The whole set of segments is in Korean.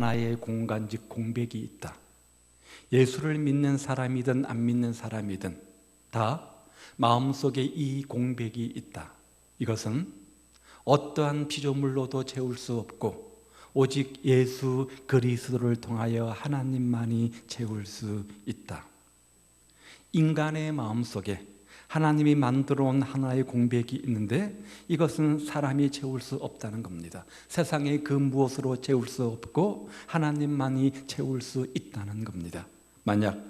하나의 공간 즉 공백이 있다. 예수를 믿는 사람이든 안 믿는 사람이든 다 마음속에 이 공백이 있다. 이것은 어떠한 피조물로도 채울 수 없고 오직 예수 그리스도를 통하여 하나님만이 채울 수 있다. 인간의 마음속에 하나님이 만들어 온 하나의 공백이 있는데 이것은 사람이 채울 수 없다는 겁니다. 세상에 그 무엇으로 채울 수 없고 하나님만이 채울 수 있다는 겁니다. 만약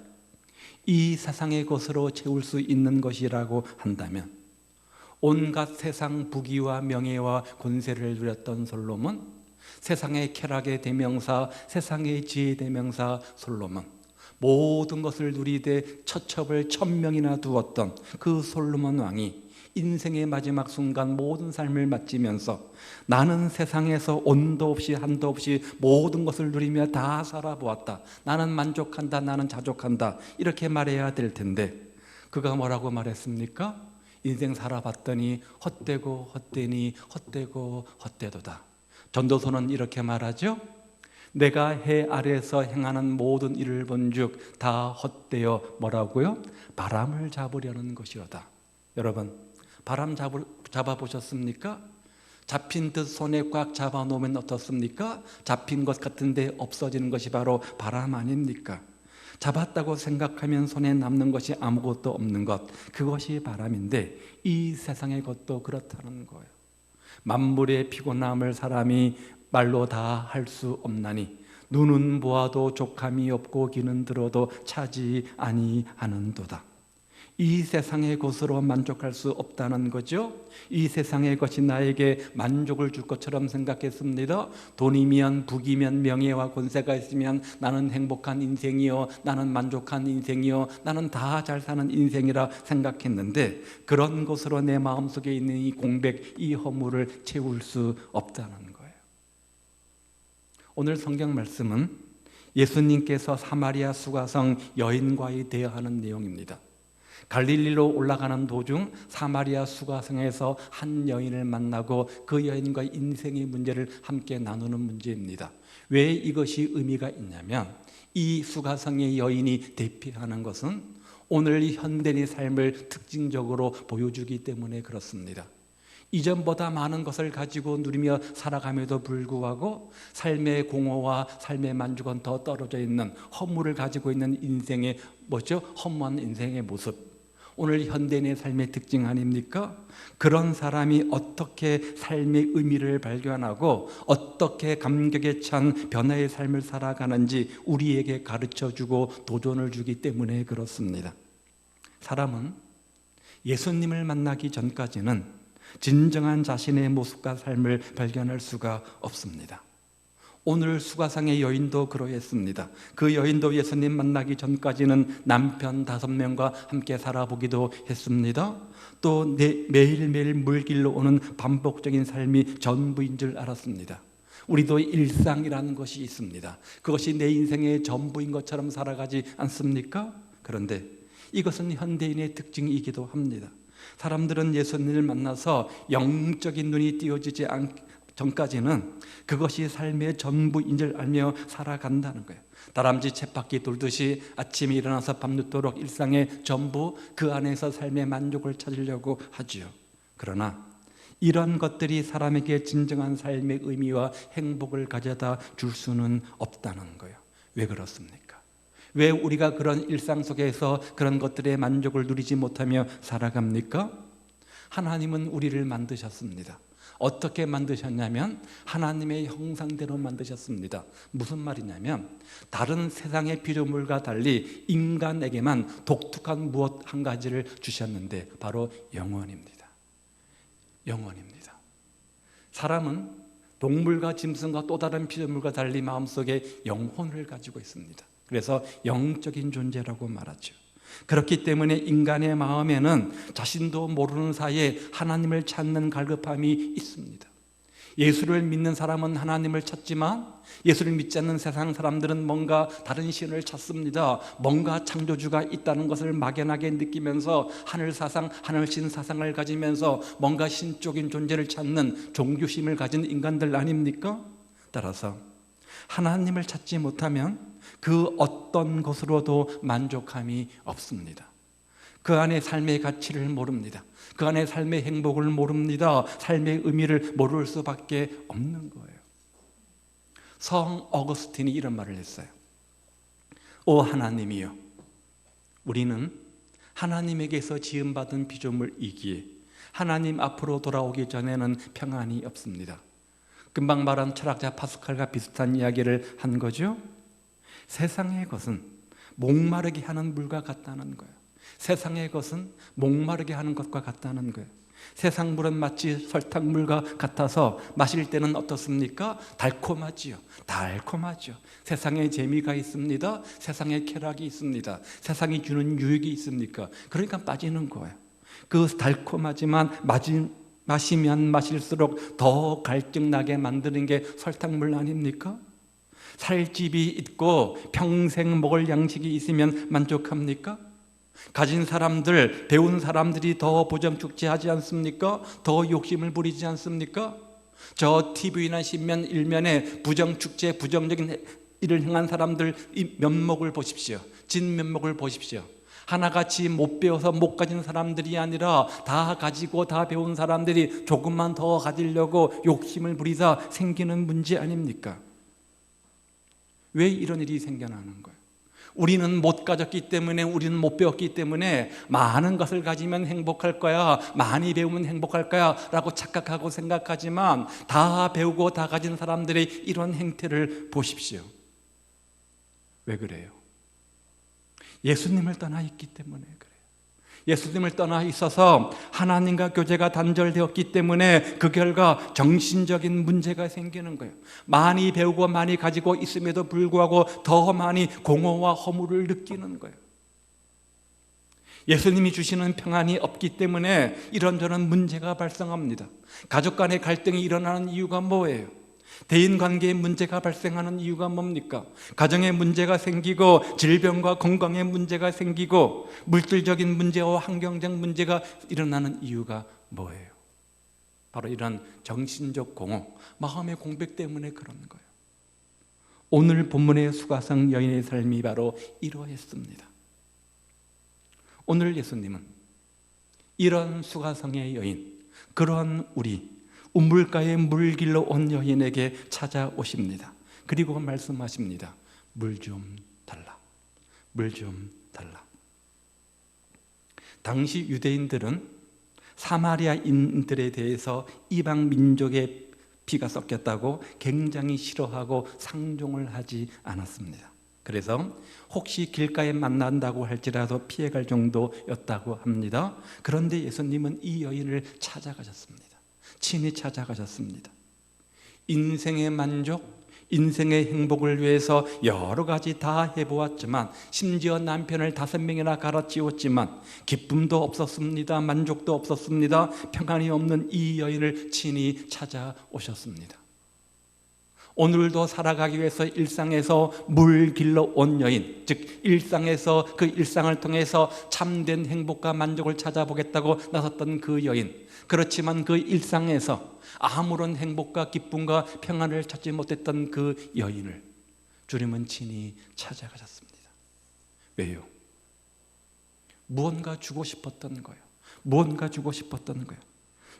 이 세상의 것으로 채울 수 있는 것이라고 한다면 온갖 세상 부귀와 명예와 권세를 누렸던 솔로몬, 세상의 쾌락의 대명사, 세상의 지혜의 대명사 솔로몬 모든 것을 누리되 처첩을 천명이나 두었던 그 솔로몬 왕이 인생의 마지막 순간 모든 삶을 마치면서 나는 세상에서 온도 없이 한도 없이 모든 것을 누리며 다 살아보았다. 나는 만족한다. 나는 자족한다. 이렇게 말해야 될 텐데 그가 뭐라고 말했습니까? 인생 살아봤더니 헛되고 헛되니 헛되고 헛되도다. 전도서는 이렇게 말하죠. 내가 해 아래에서 행하는 모든 일을 본즉 다 헛되어 뭐라고요? 바람을 잡으려는 것이로다. 여러분, 바람 잡을, 잡아 보셨습니까? 잡힌 듯 손에 꽉 잡아 놓으면 어떻습니까? 잡힌 것 같은데 없어지는 것이 바로 바람 아닙니까? 잡았다고 생각하면 손에 남는 것이 아무것도 없는 것, 그것이 바람인데 이 세상의 것도 그렇다는 거예요. 만물의 피곤함을 사람이 말로 다 할 수 없나니 눈은 보아도 족함이 없고 귀는 들어도 차지 아니하는도다. 이 세상의 것으로 만족할 수 없다는 거죠. 이 세상의 것이 나에게 만족을 줄 것처럼 생각했습니다. 돈이면 부귀면 명예와 권세가 있으면 나는 행복한 인생이요. 나는 만족한 인생이요. 나는 다 잘 사는 인생이라 생각했는데 그런 것으로 내 마음속에 있는 이 공백, 이 허물을 채울 수 없다는 오늘 성경 말씀은 예수님께서 사마리아 수가성 여인과의 대화하는 내용입니다. 갈릴리로 올라가는 도중 사마리아 수가성에서 한 여인을 만나고 그 여인과 인생의 문제를 함께 나누는 문제입니다. 왜 이것이 의미가 있냐면 이 수가성의 여인이 대표하는 것은 오늘 현대의 삶을 특징적으로 보여주기 때문에 그렇습니다. 이전보다 많은 것을 가지고 누리며 살아감에도 불구하고 삶의 공허와 삶의 만족은 더 떨어져 있는 허물을 가지고 있는 인생의 뭐죠? 허무한 인생의 모습. 오늘 현대인의 삶의 특징 아닙니까? 그런 사람이 어떻게 삶의 의미를 발견하고 어떻게 감격에 찬 변화의 삶을 살아가는지 우리에게 가르쳐 주고 도전을 주기 때문에 그렇습니다. 사람은 예수님을 만나기 전까지는 진정한 자신의 모습과 삶을 발견할 수가 없습니다. 오늘 수가상의 여인도 그러했습니다. 그 여인도 예수님 만나기 전까지는 남편 다섯 명과 함께 살아보기도 했습니다. 또 매일매일 물길로 오는 반복적인 삶이 전부인 줄 알았습니다. 우리도 일상이라는 것이 있습니다. 그것이 내 인생의 전부인 것처럼 살아가지 않습니까? 그런데 이것은 현대인의 특징이기도 합니다. 사람들은 예수님을 만나서 영적인 눈이 띄어지지 않 전까지는 그것이 삶의 전부인 줄 알며 살아간다는 거예요. 다람쥐 쳇바퀴 돌듯이 아침에 일어나서 밤늦도록 일상의 전부 그 안에서 삶의 만족을 찾으려고 하지요. 그러나 이런 것들이 사람에게 진정한 삶의 의미와 행복을 가져다 줄 수는 없다는 거예요. 왜 그렇습니까? 왜 우리가 그런 일상 속에서 그런 것들의 만족을 누리지 못하며 살아갑니까? 하나님은 우리를 만드셨습니다. 어떻게 만드셨냐면 하나님의 형상대로 만드셨습니다. 무슨 말이냐면 다른 세상의 피조물과 달리 인간에게만 독특한 무엇 한 가지를 주셨는데 바로 영원입니다. 영원입니다. 사람은 동물과 짐승과 또 다른 피조물과 달리 마음속에 영혼을 가지고 있습니다. 그래서 영적인 존재라고 말하죠. 그렇기 때문에 인간의 마음에는 자신도 모르는 사이에 하나님을 찾는 갈급함이 있습니다. 예수를 믿는 사람은 하나님을 찾지만 예수를 믿지 않는 세상 사람들은 뭔가 다른 신을 찾습니다. 뭔가 창조주가 있다는 것을 막연하게 느끼면서 하늘 사상, 하늘 신 사상을 가지면서 뭔가 신적인 존재를 찾는 종교심을 가진 인간들 아닙니까? 따라서 하나님을 찾지 못하면 그 어떤 것으로도 만족함이 없습니다. 그 안에 삶의 가치를 모릅니다. 그 안에 삶의 행복을 모릅니다. 삶의 의미를 모를 수밖에 없는 거예요. 성 어거스틴이 이런 말을 했어요. 오 하나님이여, 우리는 하나님에게서 지음받은 피조물이기에 하나님 앞으로 돌아오기 전에는 평안이 없습니다. 금방 말한 철학자 파스칼과 비슷한 이야기를 한 거죠. 세상의 것은 목마르게 하는 물과 같다는 거예요. 세상의 것은 목마르게 하는 것과 같다는 거예요. 세상 물은 마치 설탕물과 같아서 마실 때는 어떻습니까? 달콤하지요. 달콤하죠. 세상에 재미가 있습니다. 세상에 쾌락이 있습니다. 세상이 주는 유익이 있습니까? 그러니까 빠지는 거예요. 그 달콤하지만 마지, 마시면 마실수록 더 갈증 나게 만드는 게 설탕물 아닙니까? 살집이 있고 평생 먹을 양식이 있으면 만족합니까? 가진 사람들, 배운 사람들이 더 보정축제하지 않습니까? 더 욕심을 부리지 않습니까? 저 TV나 신면 일면에 부정축제, 부정적인 일을 행한 사람들 이 면목을 보십시오. 진 면목을 보십시오. 하나같이 못 배워서 못 가진 사람들이 아니라 다 가지고 다 배운 사람들이 조금만 더 가지려고 욕심을 부리자 생기는 문제 아닙니까? 왜 이런 일이 생겨나는 거예요? 우리는 못 가졌기 때문에 우리는 못 배웠기 때문에 많은 것을 가지면 행복할 거야 많이 배우면 행복할 거야 라고 착각하고 생각하지만 다 배우고 다 가진 사람들의 이런 행태를 보십시오 왜 그래요? 예수님을 떠나 있기 때문에 그래요 예수님을 떠나 있어서 하나님과 교제가 단절되었기 때문에 그 결과 정신적인 문제가 생기는 거예요. 많이 배우고 많이 가지고 있음에도 불구하고 더 많이 공허와 허물을 느끼는 거예요. 예수님이 주시는 평안이 없기 때문에 이런저런 문제가 발생합니다. 가족 간의 갈등이 일어나는 이유가 뭐예요? 대인 관계에 문제가 발생하는 이유가 뭡니까? 가정에 문제가 생기고 질병과 건강에 문제가 생기고 물질적인 문제와 환경적 문제가 일어나는 이유가 뭐예요? 바로 이런 정신적 공허, 마음의 공백 때문에 그런 거예요. 오늘 본문의 수가성 여인의 삶이 바로 이러했습니다. 오늘 예수님은 이런 수가성의 여인, 그런 우리 우물가에 물길로 온 여인에게 찾아오십니다. 그리고 말씀하십니다. 물 좀 달라. 물 좀 달라. 당시 유대인들은 사마리아인들에 대해서 이방 민족의 피가 섞였다고 굉장히 싫어하고 상종을 하지 않았습니다. 그래서 혹시 길가에 만난다고 할지라도 피해갈 정도였다고 합니다. 그런데 예수님은 이 여인을 찾아가셨습니다. 친히 찾아가셨습니다. 인생의 만족, 인생의 행복을 위해서 여러 가지 다 해보았지만 심지어 남편을 다섯 명이나 갈아치웠지만 기쁨도 없었습니다. 만족도 없었습니다. 평안이 없는 이 여인을 친히 찾아오셨습니다. 오늘도 살아가기 위해서 일상에서 물 길러 온 여인, 즉 일상에서 그 일상을 통해서 참된 행복과 만족을 찾아보겠다고 나섰던 그 여인. 그렇지만 그 일상에서 아무런 행복과 기쁨과 평안을 찾지 못했던 그 여인을 주님은 친히 찾아가셨습니다. 왜요? 무언가 주고 싶었던 거예요. 무언가 주고 싶었던 거예요.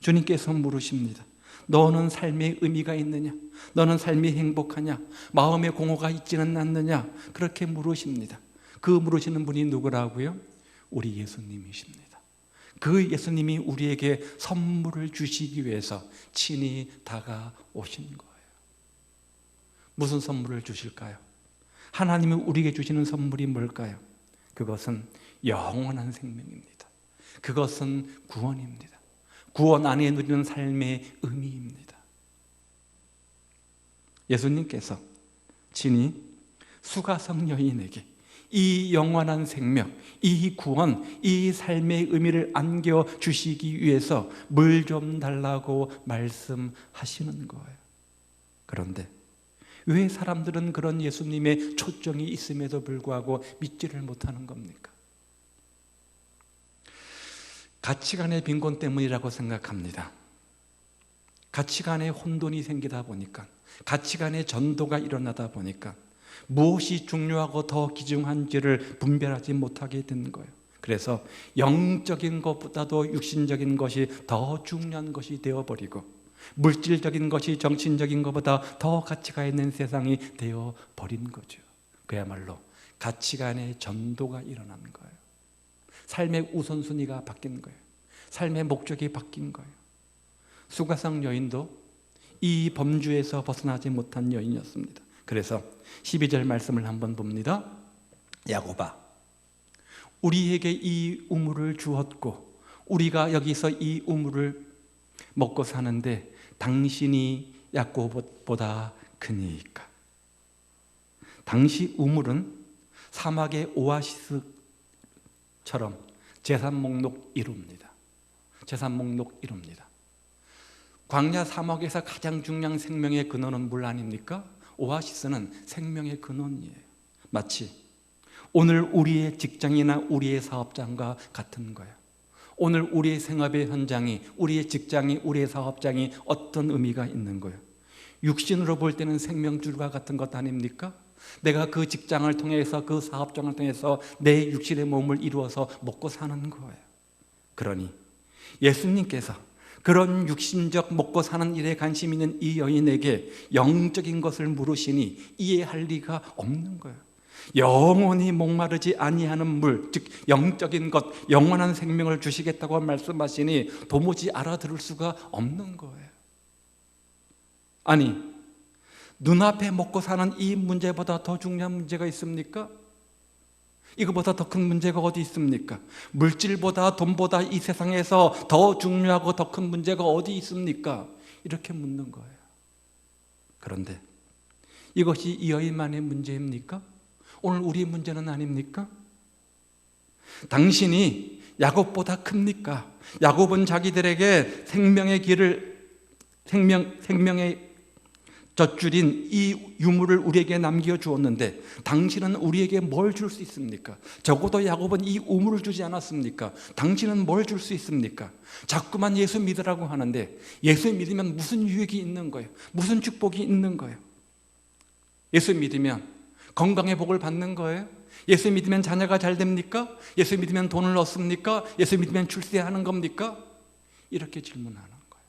주님께서 물으십니다. 너는 삶의 의미가 있느냐? 너는 삶이 행복하냐? 마음의 공허가 있지는 않느냐? 그렇게 물으십니다. 그 물으시는 분이 누구라고요? 우리 예수님이십니다. 그 예수님이 우리에게 선물을 주시기 위해서 친히 다가오신 거예요. 무슨 선물을 주실까요? 하나님이 우리에게 주시는 선물이 뭘까요? 그것은 영원한 생명입니다. 그것은 구원입니다. 구원 안에 누리는 삶의 의미입니다. 예수님께서 친히 수가성 여인에게 이 영원한 생명, 이 구원, 이 삶의 의미를 안겨 주시기 위해서 물 좀 달라고 말씀하시는 거예요. 그런데 왜 사람들은 그런 예수님의 초점이 있음에도 불구하고 믿지를 못하는 겁니까? 가치관의 빈곤 때문이라고 생각합니다. 가치관에 혼돈이 생기다 보니까 가치관의 전도가 일어나다 보니까 무엇이 중요하고 더 귀중한지를 분별하지 못하게 된 거예요. 그래서 영적인 것보다도 육신적인 것이 더 중요한 것이 되어버리고 물질적인 것이 정신적인 것보다 더 가치가 있는 세상이 되어버린 거죠. 그야말로 가치관의 전도가 일어나는 거예요. 삶의 우선순위가 바뀐 거예요. 삶의 목적이 바뀐 거예요. 수가성 여인도 이 범주에서 벗어나지 못한 여인이었습니다. 그래서 12절 말씀을 한번 봅니다. 야고바 우리에게 이 우물을 주었고 우리가 여기서 이 우물을 먹고 사는데 당신이 야고보다 크니까 당시 우물은 사막의 오아시스 처럼 재산 목록 1호입니다. 재산 목록 1호입니다. 광야 사막에서 가장 중요한 생명의 근원은 물 아닙니까? 오아시스는 생명의 근원이에요. 마치 오늘 우리의 직장이나 우리의 사업장과 같은 거예요. 오늘 우리의 생업의 현장이, 우리의 직장이, 우리의 사업장이 어떤 의미가 있는 거예요. 육신으로 볼 때는 생명줄과 같은 것 아닙니까? 내가 그 직장을 통해서 그 사업장을 통해서 내 육신의 몸을 이루어서 먹고 사는 거예요. 그러니 예수님께서 그런 육신적 먹고 사는 일에 관심 있는 이 여인에게 영적인 것을 물으시니 이해할 리가 없는 거예요. 영원히 목마르지 아니하는 물, 즉 영적인 것, 영원한 생명을 주시겠다고 말씀하시니 도무지 알아들을 수가 없는 거예요. 아니, 눈앞에 먹고 사는 이 문제보다 더 중요한 문제가 있습니까? 이거보다 더 큰 문제가 어디 있습니까? 물질보다 돈보다 이 세상에서 더 중요하고 더 큰 문제가 어디 있습니까? 이렇게 묻는 거예요. 그런데 이것이 이 여인만의 문제입니까? 오늘 우리 문제는 아닙니까? 당신이 야곱보다 큽니까? 야곱은 자기들에게 생명의 길을 생명 생명의 젖줄인 이 유물을 우리에게 남겨 주었는데 당신은 우리에게 뭘 줄 수 있습니까? 적어도 야곱은 이 우물을 주지 않았습니까? 당신은 뭘 줄 수 있습니까? 자꾸만 예수 믿으라고 하는데 예수 믿으면 무슨 유익이 있는 거예요? 무슨 축복이 있는 거예요? 예수 믿으면 건강의 복을 받는 거예요? 예수 믿으면 자녀가 잘 됩니까? 예수 믿으면 돈을 얻습니까? 예수 믿으면 출세하는 겁니까? 이렇게 질문하는 거예요.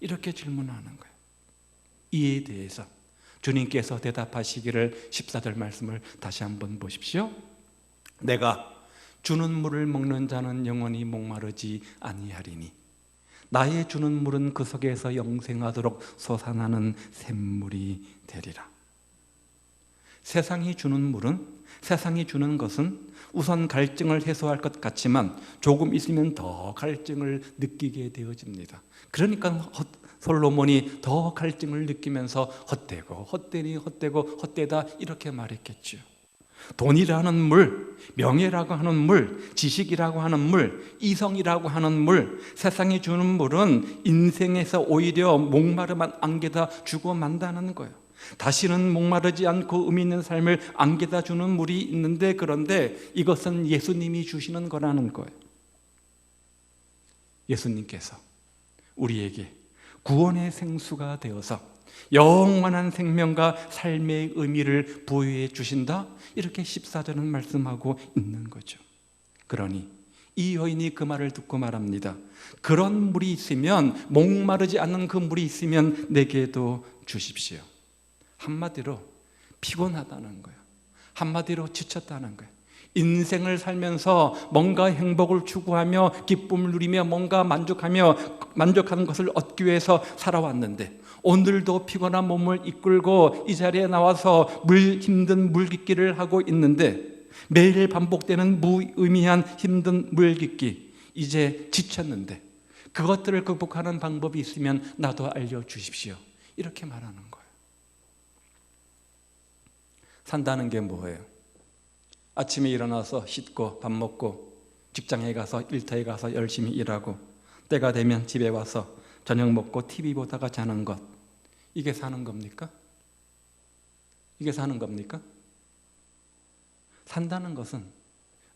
이렇게 질문하는 거예요. 이에 대해서 주님께서 대답하시기를 14절 말씀을 다시 한번 보십시오. 내가 주는 물을 먹는 자는 영원히 목마르지 아니하리니 나의 주는 물은 그 속에서 영생하도록 솟아나는 샘물이 되리라. 세상이 주는 물은 세상이 주는 것은 우선 갈증을 해소할 것 같지만 조금 있으면 더 갈증을 느끼게 되어집니다. 그러니까 솔로몬이 더 갈증을 느끼면서 헛되고 헛되니 헛되고 헛되다 이렇게 말했겠죠. 돈이라는 물, 명예라고 하는 물, 지식이라고 하는 물, 이성이라고 하는 물, 세상이 주는 물은 인생에서 오히려 목마름만 안개다 주고 만다는 거예요. 다시는 목마르지 않고 의미 있는 삶을 안개다 주는 물이 있는데 그런데 이것은 예수님이 주시는 거라는 거예요. 예수님께서 우리에게 구원의 생수가 되어서 영원한 생명과 삶의 의미를 부여해 주신다. 이렇게 14절은 말씀하고 있는 거죠. 그러니 이 여인이 그 말을 듣고 말합니다. 그런 물이 있으면 목마르지 않는 그 물이 있으면 내게도 주십시오. 한마디로 피곤하다는 거예요. 한마디로 지쳤다는 거예요. 인생을 살면서 뭔가 행복을 추구하며 기쁨을 누리며 뭔가 만족하며 만족하는 것을 얻기 위해서 살아왔는데 오늘도 피곤한 몸을 이끌고 이 자리에 나와서 물 힘든 물깃기를 하고 있는데 매일 반복되는 무의미한 힘든 물깃기 이제 지쳤는데 그것들을 극복하는 방법이 있으면 나도 알려 주십시오. 이렇게 말하는 거예요. 산다는 게 뭐예요? 아침에 일어나서 씻고 밥 먹고 직장에 가서 일터에 가서 열심히 일하고 때가 되면 집에 와서 저녁 먹고 TV 보다가 자는 것 이게 사는 겁니까? 이게 사는 겁니까? 산다는 것은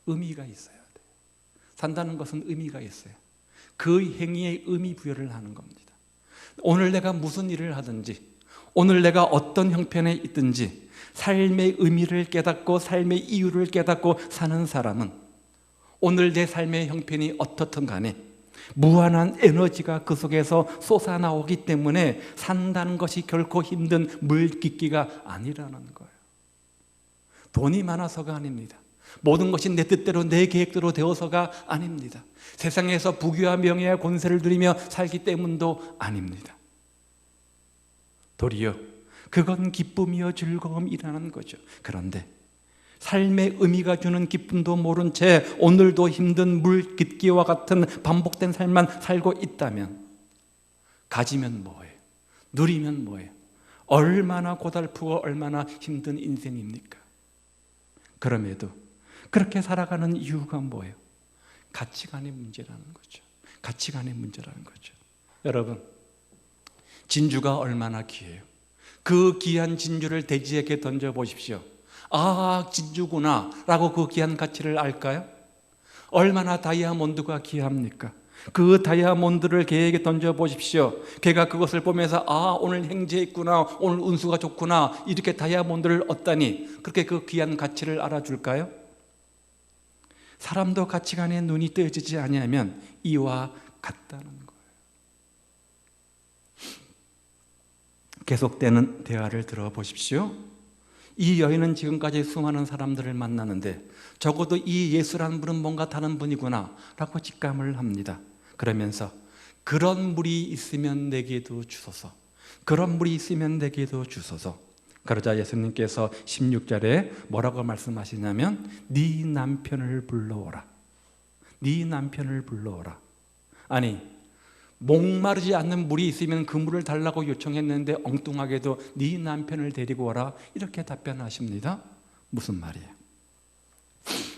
의미가 있어야 돼. 산다는 것은 의미가 있어요. 그 행위에 의미 부여를 하는 겁니다. 오늘 내가 무슨 일을 하든지 오늘 내가 어떤 형편에 있든지 삶의 의미를 깨닫고 삶의 이유를 깨닫고 사는 사람은 오늘 내 삶의 형편이 어떻든 간에 무한한 에너지가 그 속에서 솟아나오기 때문에 산다는 것이 결코 힘든 물깃기가 아니라는 거예요. 돈이 많아서가 아닙니다. 모든 것이 내 뜻대로 내 계획대로 되어서가 아닙니다. 세상에서 부귀와 명예와 권세를 누리며 살기 때문도 아닙니다. 도리어 그건 기쁨이요 즐거움이라는 거죠. 그런데 삶의 의미가 주는 기쁨도 모른 채 오늘도 힘든 물 깃기와 같은 반복된 삶만 살고 있다면 가지면 뭐예요? 누리면 뭐예요? 얼마나 고달프고 얼마나 힘든 인생입니까? 그럼에도 그렇게 살아가는 이유가 뭐예요? 가치관의 문제라는 거죠. 가치관의 문제라는 거죠. 여러분, 진주가 얼마나 귀해요. 그 귀한 진주를 대지에게 던져 보십시오. 아, 진주구나. 라고 그 귀한 가치를 알까요? 얼마나 다이아몬드가 귀합니까? 그 다이아몬드를 개에게 던져 보십시오. 걔가 그것을 보면서 아, 오늘 행제했구나. 오늘 운수가 좋구나. 이렇게 다이아몬드를 얻다니 그렇게 그 귀한 가치를 알아줄까요? 사람도 가치관에 눈이 뜨여지지 아니하면 이와 같다는 거예요. 계속되는 대화를 들어보십시오. 이 여인은 지금까지 수많은 사람들을 만나는데 적어도 이 예수라는 분은 뭔가 다른 분이구나 라고 직감을 합니다. 그러면서 그런 물이 있으면 내게도 주소서. 그런 물이 있으면 내게도 주소서. 그러자 예수님께서 16절에 뭐라고 말씀하시냐면 네 남편을 불러오라. 네 남편을 불러오라. 아니 목마르지 않는 물이 있으면 그 물을 달라고 요청했는데 엉뚱하게도 네 남편을 데리고 오라 이렇게 답변하십니다. 무슨 말이에요?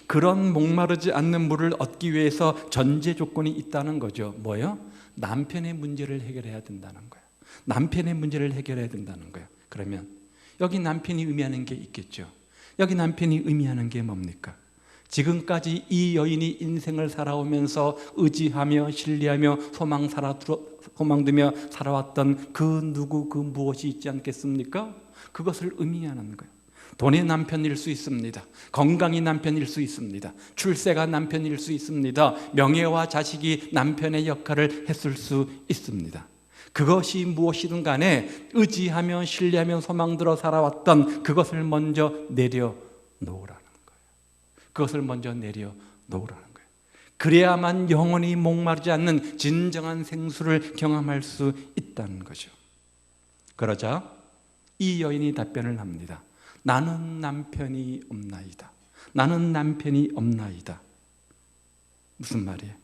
그런 목마르지 않는 물을 얻기 위해서 전제 조건이 있다는 거죠. 뭐요? 남편의 문제를 해결해야 된다는 거예요. 남편의 문제를 해결해야 된다는 거예요. 그러면 여기 남편이 의미하는 게 있겠죠. 여기 남편이 의미하는 게 뭡니까? 지금까지 이 여인이 인생을 살아오면서 의지하며 신뢰하며 소망 살아 소망두며 살아왔던 그 누구 그 무엇이 있지 않겠습니까? 그것을 의미하는 거예요. 돈이 남편일 수 있습니다. 건강이 남편일 수 있습니다. 출세가 남편일 수 있습니다. 명예와 자식이 남편의 역할을 했을 수 있습니다. 그것이 무엇이든 간에 의지하며 신뢰하며 소망 들어 살아왔던 그것을 먼저 내려놓으라는 거예요. 그것을 먼저 내려 놓으라는 거예요. 그래야만 영원히 목마르지 않는 진정한 생수를 경험할 수 있다는 거죠. 그러자 이 여인이 답변을 합니다. 나는 남편이 없나이다. 나는 남편이 없나이다. 무슨 말이에요?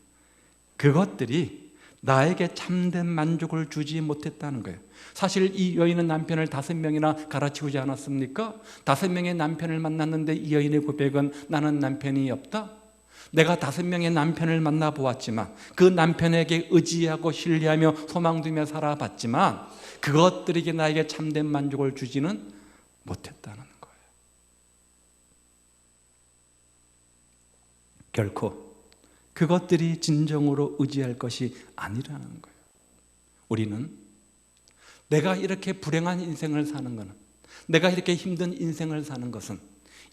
그것들이 나에게 참된 만족을 주지 못했다는 거예요. 사실 이 여인은 남편을 다섯 명이나 갈아치우지 않았습니까? 다섯 명의 남편을 만났는데 이 여인의 고백은 나는 남편이 없다. 내가 다섯 명의 남편을 만나 보았지만 그 남편에게 의지하고 신뢰하며 소망두며 살아봤지만 그것들에게 나에게 참된 만족을 주지는 못했다는 거예요. 결코 그것들이 진정으로 의지할 것이 아니라는 거예요. 우리는 내가 이렇게 불행한 인생을 사는 것은 내가 이렇게 힘든 인생을 사는 것은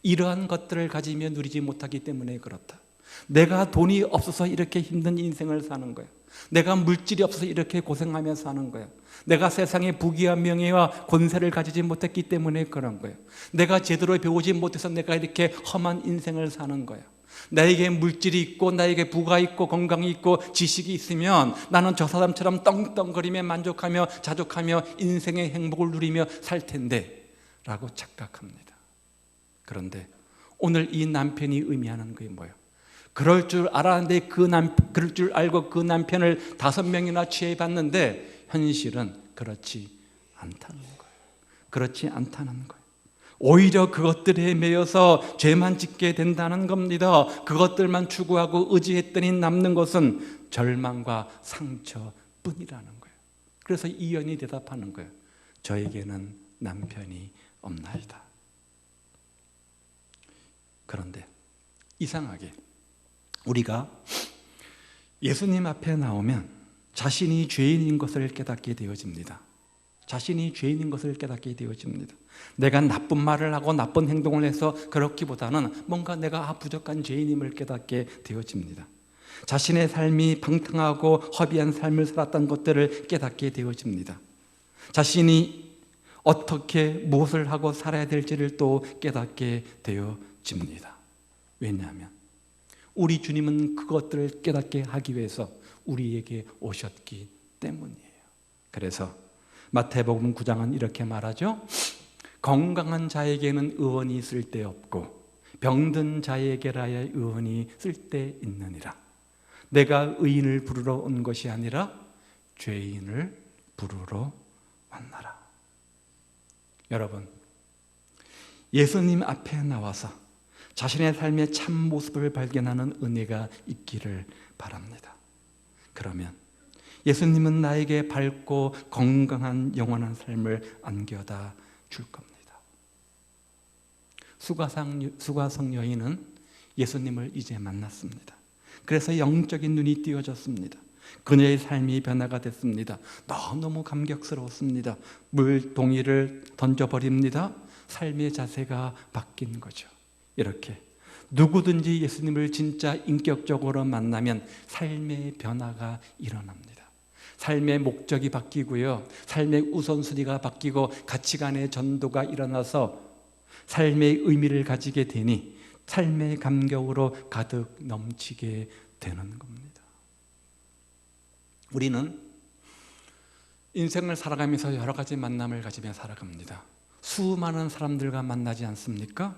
이러한 것들을 가지며 누리지 못하기 때문에 그렇다. 내가 돈이 없어서 이렇게 힘든 인생을 사는 거야. 내가 물질이 없어서 이렇게 고생하며 사는 거야. 내가 세상의 부귀와 명예와 권세를 가지지 못했기 때문에 그런 거예요. 내가 제대로 배우지 못해서 내가 이렇게 험한 인생을 사는 거야. 나에게 물질이 있고 나에게 부가 있고 건강이 있고 지식이 있으면 나는 저 사람처럼 떵떵거리며 만족하며 자족하며 인생의 행복을 누리며 살 텐데 라고 착각합니다. 그런데 오늘 이 남편이 의미하는 게 뭐예요? 그럴 줄 알았는데 그 남, 그럴 줄 알고 그 남편을 다섯 명이나 취해봤는데 현실은 그렇지 않다는 거예요. 그렇지 않다는 거예요. 오히려 그것들에 매여서 죄만 짓게 된다는 겁니다. 그것들만 추구하고 의지했더니 남는 것은 절망과 상처뿐이라는 거예요. 그래서 이연이 대답하는 거예요. 저에게는 남편이 없나이다. 그런데 이상하게 우리가 예수님 앞에 나오면 자신이 죄인인 것을 깨닫게 되어집니다. 자신이 죄인인 것을 깨닫게 되어집니다. 내가 나쁜 말을 하고 나쁜 행동을 해서 그렇기보다는 뭔가 내가 아, 부족한 죄인임을 깨닫게 되어집니다. 자신의 삶이 방탕하고 허비한 삶을 살았던 것들을 깨닫게 되어집니다. 자신이 어떻게 무엇을 하고 살아야 될지를 또 깨닫게 되어집니다. 왜냐하면 우리 주님은 그것들을 깨닫게 하기 위해서 우리에게 오셨기 때문이에요. 그래서 마태복음 9장은 이렇게 말하죠. 건강한 자에게는 의원이 쓸데 없고 병든 자에게라야 의원이 쓸데 있느니라. 내가 의인을 부르러 온 것이 아니라 죄인을 부르러 왔나라. 여러분, 예수님 앞에 나와서 자신의 삶의 참 모습을 발견하는 은혜가 있기를 바랍니다. 그러면 예수님은 나에게 밝고 건강한 영원한 삶을 안겨다 줄 겁니다. 수가상, 수가성 여인은 예수님을 이제 만났습니다. 그래서 영적인 눈이 띄어졌습니다. 그녀의 삶이 변화가 됐습니다. 너무너무 감격스러웠습니다. 물 동이를 던져버립니다. 삶의 자세가 바뀐 거죠. 이렇게 누구든지 예수님을 진짜 인격적으로 만나면 삶의 변화가 일어납니다. 삶의 목적이 바뀌고요. 삶의 우선순위가 바뀌고 가치관의 전도가 일어나서 삶의 의미를 가지게 되니 삶의 감격으로 가득 넘치게 되는 겁니다. 우리는 인생을 살아가면서 여러 가지 만남을 가지며 살아갑니다. 수많은 사람들과 만나지 않습니까?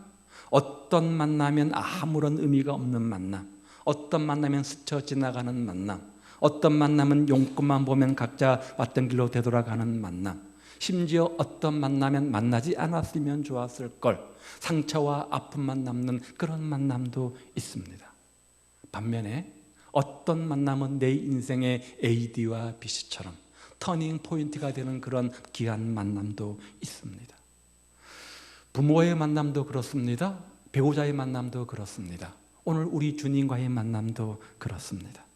어떤 만나면 아무런 의미가 없는 만남, 어떤 만나면 스쳐 지나가는 만남, 어떤 만남은 용건만 보면 각자 왔던 길로 되돌아가는 만남, 심지어 어떤 만나면 만나지 않았으면 좋았을 걸 상처와 아픔만 남는 그런 만남도 있습니다. 반면에 어떤 만남은 내 인생의 AD와 BC처럼 터닝 포인트가 되는 그런 귀한 만남도 있습니다. 부모의 만남도 그렇습니다. 배우자의 만남도 그렇습니다. 오늘 우리 주님과의 만남도 그렇습니다.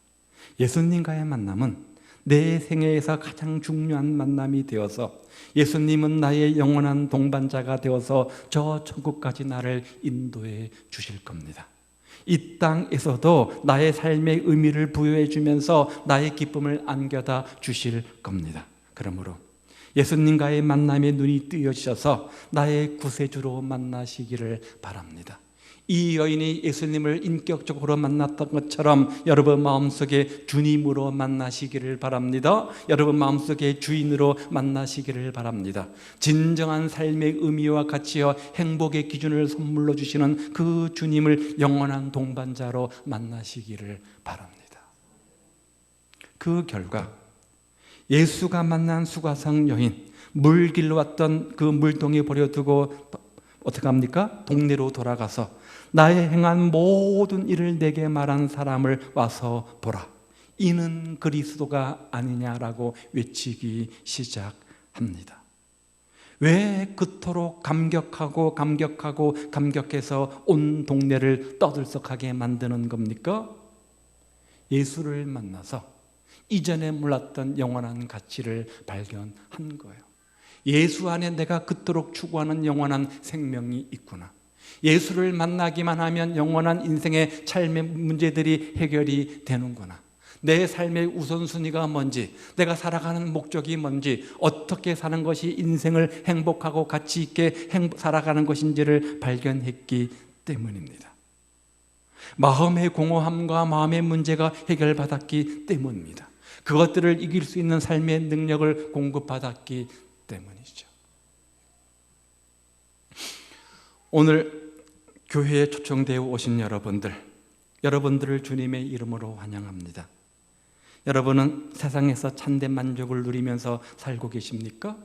예수님과의 만남은 내 생애에서 가장 중요한 만남이 되어서 예수님은 나의 영원한 동반자가 되어서 저 천국까지 나를 인도해 주실 겁니다. 이 땅에서도 나의 삶의 의미를 부여해 주면서 나의 기쁨을 안겨다 주실 겁니다. 그러므로 예수님과의 만남에 눈이 뜨여지셔서 나의 구세주로 만나시기를 바랍니다. 이 여인이 예수님을 인격적으로 만났던 것처럼 여러분 마음속에 주님으로 만나시기를 바랍니다. 여러분 마음속에 주인으로 만나시기를 바랍니다. 진정한 삶의 의미와 가치와 행복의 기준을 선물로 주시는 그 주님을 영원한 동반자로 만나시기를 바랍니다. 그 결과 예수가 만난 수가상 여인 물길로 왔던 그 물동이 버려두고 어떻게 합니까? 동네로 돌아가서 나의 행한 모든 일을 내게 말한 사람을 와서 보라. 이는 그리스도가 아니냐라고 외치기 시작합니다. 왜 그토록 감격하고 감격하고 감격해서 온 동네를 떠들썩하게 만드는 겁니까? 예수를 만나서 이전에 몰랐던 영원한 가치를 발견한 거예요. 예수 안에 내가 그토록 추구하는 영원한 생명이 있구나. 예수를 만나기만 하면 영원한 인생의 삶의 문제들이 해결이 되는구나. 내 삶의 우선순위가 뭔지, 내가 살아가는 목적이 뭔지, 어떻게 사는 것이 인생을 행복하고 가치 있게 살아가는 것인지를 발견했기 때문입니다. 마음의 공허함과 마음의 문제가 해결받았기 때문입니다. 그것들을 이길 수 있는 삶의 능력을 공급받았기 때문이죠. 오늘 교회에 초청되어 오신 여러분들, 여러분들을 주님의 이름으로 환영합니다. 여러분은 세상에서 참된 만족을 누리면서 살고 계십니까?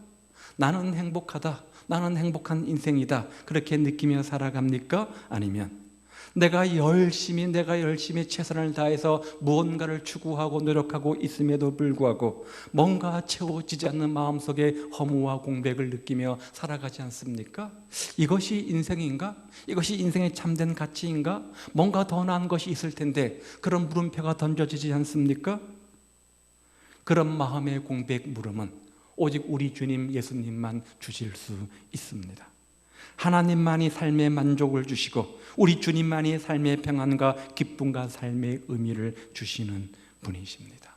나는 행복하다. 나는 행복한 인생이다. 그렇게 느끼며 살아갑니까? 아니면 내가 열심히 내가 열심히 최선을 다해서 무언가를 추구하고 노력하고 있음에도 불구하고 뭔가 채워지지 않는 마음속에 허무와 공백을 느끼며 살아가지 않습니까? 이것이 인생인가? 이것이 인생의 참된 가치인가? 뭔가 더 나은 것이 있을 텐데 그런 물음표가 던져지지 않습니까? 그런 마음의 공백 물음은 오직 우리 주님 예수님만 주실 수 있습니다. 하나님만이 삶의 만족을 주시고 우리 주님만이 삶의 평안과 기쁨과 삶의 의미를 주시는 분이십니다.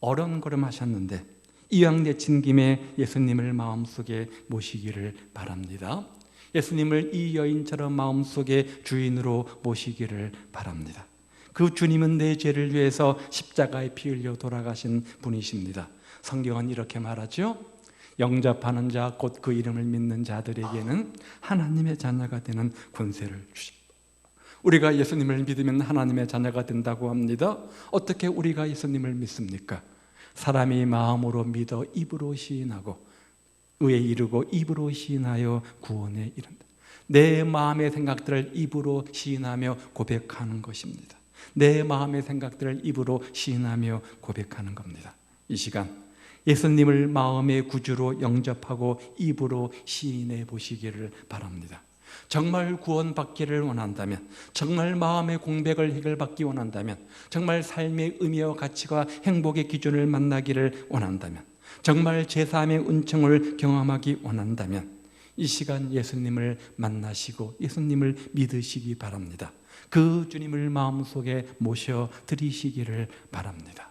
어른걸음 하셨는데 이왕 내친 김에 예수님을 마음속에 모시기를 바랍니다. 예수님을 이 여인처럼 마음속에 주인으로 모시기를 바랍니다. 그 주님은 내 죄를 위해서 십자가에 피 흘려 돌아가신 분이십니다. 성경은 이렇게 말하죠. 영접하는 자, 곧 그 이름을 믿는 자들에게는 하나님의 자녀가 되는 권세를 주십니다. 우리가 예수님을 믿으면 하나님의 자녀가 된다고 합니다. 어떻게 우리가 예수님을 믿습니까? 사람이 마음으로 믿어 입으로 시인하고 의에 이르고 입으로 시인하여 구원에 이른다. 내 마음의 생각들을 입으로 시인하며 고백하는 것입니다. 내 마음의 생각들을 입으로 시인하며 고백하는 겁니다. 이 시간 예수님을 마음의 구주로 영접하고 입으로 시인해 보시기를 바랍니다. 정말 구원받기를 원한다면, 정말 마음의 공백을 해결받기 원한다면, 정말 삶의 의미와 가치와 행복의 기준을 만나기를 원한다면, 정말 제3의 은총을 경험하기 원한다면, 이 시간 예수님을 만나시고 예수님을 믿으시기 바랍니다. 그 주님을 마음속에 모셔 드리시기를 바랍니다.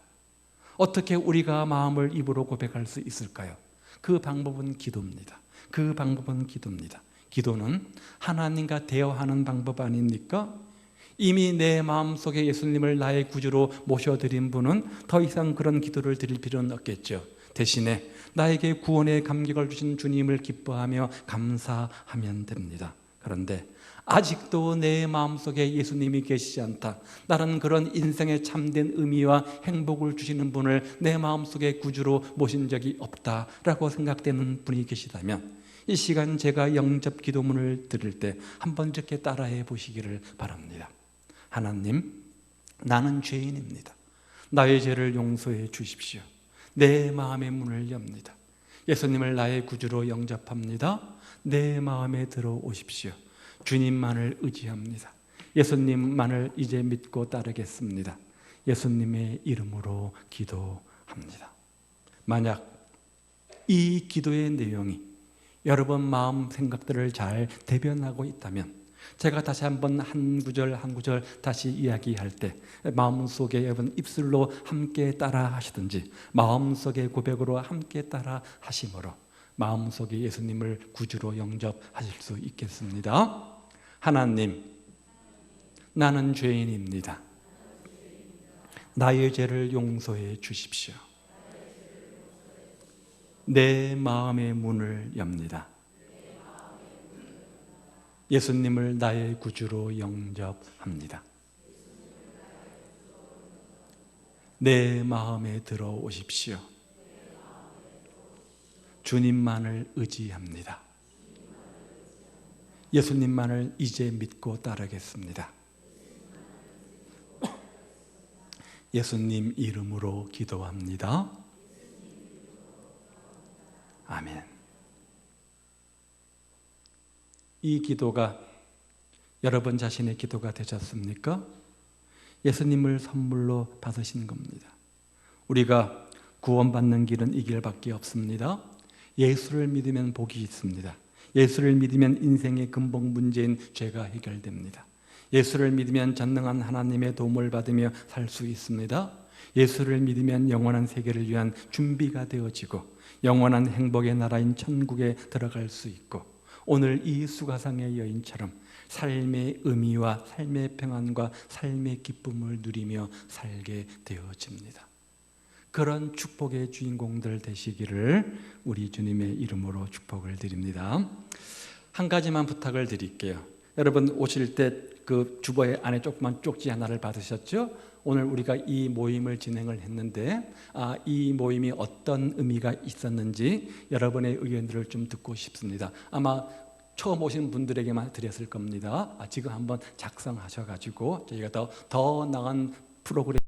어떻게 우리가 마음을 입으로 고백할 수 있을까요? 그 방법은 기도입니다. 그 방법은 기도입니다. 기도는 하나님과 대화하는 방법 아닙니까? 이미 내 마음속에 예수님을 나의 구주로 모셔드린 분은 더 이상 그런 기도를 드릴 필요는 없겠죠. 대신에 나에게 구원의 감격을 주신 주님을 기뻐하며 감사하면 됩니다. 그런데 아직도 내 마음속에 예수님이 계시지 않다. 나는 그런 인생의 참된 의미와 행복을 주시는 분을 내 마음속에 구주로 모신 적이 없다라고 생각되는 분이 계시다면 이 시간 제가 영접 기도문을 드릴 때 한번 이렇게 따라해 보시기를 바랍니다. 하나님, 나는 죄인입니다. 나의 죄를 용서해 주십시오. 내 마음의 문을 엽니다. 예수님을 나의 구주로 영접합니다. 내 마음에 들어오십시오. 주님만을 의지합니다. 예수님만을 이제 믿고 따르겠습니다. 예수님의 이름으로 기도합니다. 만약 이 기도의 내용이 여러분 마음 생각들을 잘 대변하고 있다면 제가 다시 한번 한 구절 한 구절 다시 이야기할 때 마음속에 여러분 입술로 함께 따라 하시든지 마음속의 고백으로 함께 따라 하심으로 마음속에 예수님을 구주로 영접하실 수 있겠습니다. 하나님 나는 죄인입니다. 나의 죄를 용서해 주십시오. 내 마음의 문을 엽니다. 예수님을 나의 구주로 영접합니다. 내 마음에 들어오십시오. 주님만을 의지합니다. 예수님만을 이제 믿고 따르겠습니다. 예수님 이름으로 기도합니다. 아멘. 이 기도가 여러분 자신의 기도가 되셨습니까? 예수님을 선물로 받으신 겁니다. 우리가 구원받는 길은 이 길밖에 없습니다. 예수를 믿으면 복이 있습니다. 예수를 믿으면 인생의 근본 문제인 죄가 해결됩니다. 예수를 믿으면 전능한 하나님의 도움을 받으며 살 수 있습니다. 예수를 믿으면 영원한 세계를 위한 준비가 되어지고 영원한 행복의 나라인 천국에 들어갈 수 있고 오늘 이 수가상의 여인처럼 삶의 의미와 삶의 평안과 삶의 기쁨을 누리며 살게 되어집니다. 그런 축복의 주인공들 되시기를 우리 주님의 이름으로 축복을 드립니다. 한 가지만 부탁을 드릴게요. 여러분 오실 때 그 주보에 안에 조그만 쪽지 하나를 받으셨죠? 오늘 우리가 이 모임을 진행을 했는데 아, 이 모임이 어떤 의미가 있었는지 여러분의 의견들을 좀 듣고 싶습니다. 아마 처음 오신 분들에게만 드렸을 겁니다. 아, 지금 한번 작성하셔가지고 저희가 더, 더 나은 프로그램